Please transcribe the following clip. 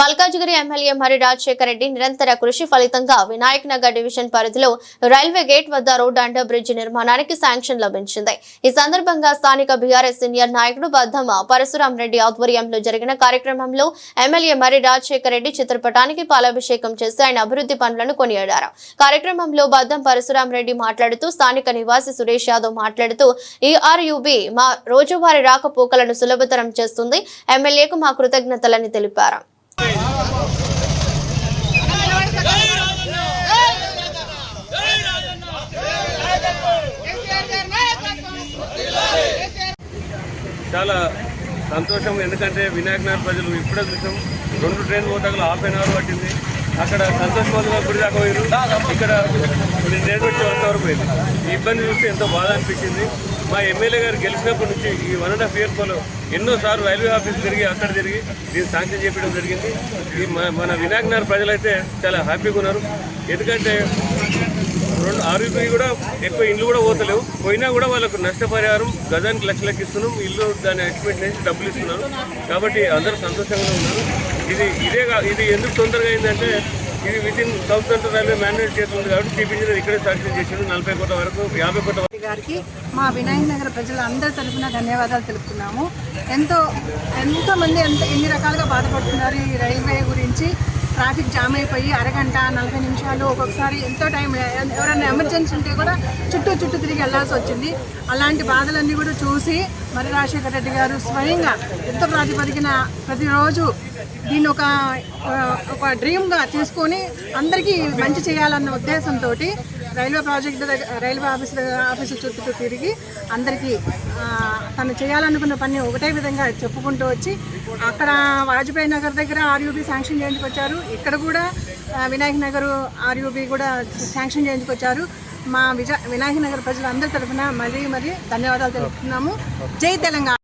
Malkajgiri MLA మరి రాజశేఖర రెడ్డి నిరంతర కృషి ఫలితంగా వినాయక్ నగర్ డివిజన్ పరిధిలో రైల్వే గేట్ వద్ద రోడ్ అండర్ బ్రిడ్జ్ నిర్మాణానికి శాంక్షన్ లభించింది. ఈ సందర్భంగా స్థానిక బీఆర్ఎస్ సీనియర్ నాయకుడు బద్దమ్మ పరశురాం రెడ్డి ఆధ్వర్యంలో జరిగిన కార్యక్రమంలో ఎమ్మెల్యే మరి రాజశేఖర రెడ్డి చిత్రపటానికి పాలాభిషేకం చేసి ఆయన అభివృద్ధి పనులను కొనియాడారు. కార్యక్రమంలో బద్దం పరశురాం రెడ్డి మాట్లాడుతూ స్థానిక నివాసి సురేష్ యాదవ్ మాట్లాడుతూ ఈఆర్యుబి మా రోజువారీ రాకపోకలను సులభతరం చేస్తుంది. ఎమ్మెల్యేకు మా కృతజ్ఞతలని తెలిపారు. చాలా సంతోషం ఎందుకంటే వినాయక నగర్ ప్రజలు ఇప్పుడే చూసాం. రెండు ట్రైన్ పోతాగలు హాఫ్ అన్ అవర్ పట్టింది. అక్కడ సంతోష్ మధుగా గుడి దాకా పోయారు ఇక్కడ నేను వచ్చే వరకు వరకు పోయింది. ఈ ఇబ్బంది చూస్తే ఎంతో బాధ అనిపించింది. మా ఎమ్మెల్యే గారు గెలిచినప్పటి నుంచి ఈ వన్ అండ్ హాఫ్ ఇయర్లో ఎన్నోసార్లు రైల్వే ఆఫీస్ తిరిగి అక్కడ తిరిగి దీన్ని శాంక్షన్ చేయడం జరిగింది. ఈ మన- మన వినాయక నగర్ ప్రజలైతే చాలా హ్యాపీగా ఉన్నారు. ఎందుకంటే రెండు ఆరోగ్యం కూడా ఎక్కువ ఇల్లు కూడా పోతలేవు. పోయినా కూడా వాళ్ళకు నష్టపరిహారం గజానికి లెక్క ఇస్తున్నాం. ఇల్లు దాన్ని ఎస్టిమేట్ చేసి డబ్బులు ఇస్తున్నారు కాబట్టి అందరూ సంతోషంగా ఉన్నారు. ఇది ఇదే ఇది ఎందుకు తొందరగా అయిందంటే ఇది within South Central Railway manage చేస్తుంది కాబట్టి చీఫ్ ఇంజనీర్ ఇక్కడే శాంక్షన్ చేసిండు. నలభై కోట్ల వరకు యాభై కోట్ల గారికి మా వినాయక నగర ప్రజలందరి తరఫున ధన్యవాదాలు తెలుపుతున్నాము. ఎంతో ఎంతోమంది ఎంత ఎన్ని రకాలుగా బాధపడుతున్నారు ఈ రైల్వే గురించి. ట్రాఫిక్ జామ్ అయిపోయి అరగంట నలభై నిమిషాలు ఒక్కొక్కసారి ఎంతో టైం ఎవరైనా ఎమర్జెన్సీ ఉంటే కూడా చుట్టూ చుట్టూ తిరిగి వెళ్ళాల్సి వచ్చింది. అలాంటి బాధలన్నీ కూడా చూసి మరి రాజశేఖర రెడ్డి గారు స్వయంగా యుద్ధ ప్రాతిపదికన ప్రతిరోజు దీన్ని ఒక ఒక డ్రీమ్గా తీసుకొని అందరికీ మంచి చేయాలన్న ఉద్దేశంతో రైల్వే ప్రాజెక్టు దగ్గర రైల్వే ఆఫీస్ దగ్గర ఆఫీసు చుట్టూ తిరిగి అందరికీ తను చేయాలనుకున్న పని ఒకటే విధంగా చెప్పుకుంటూ వచ్చి అక్కడ వాజ్పేయి నగర్ దగ్గర ఆర్యూబీ శాంక్షన్ చేయించుకొచ్చారు ఇక్కడ కూడా వినాయక నగర్ ఆర్యూబీ కూడా శాంక్షన్ చేయించుకొచ్చారు మా విజ వినాయక నగర్ ప్రజలందరి తరఫున మరీ మరీ ధన్యవాదాలు తెలుపుతున్నాము. జై తెలంగాణ.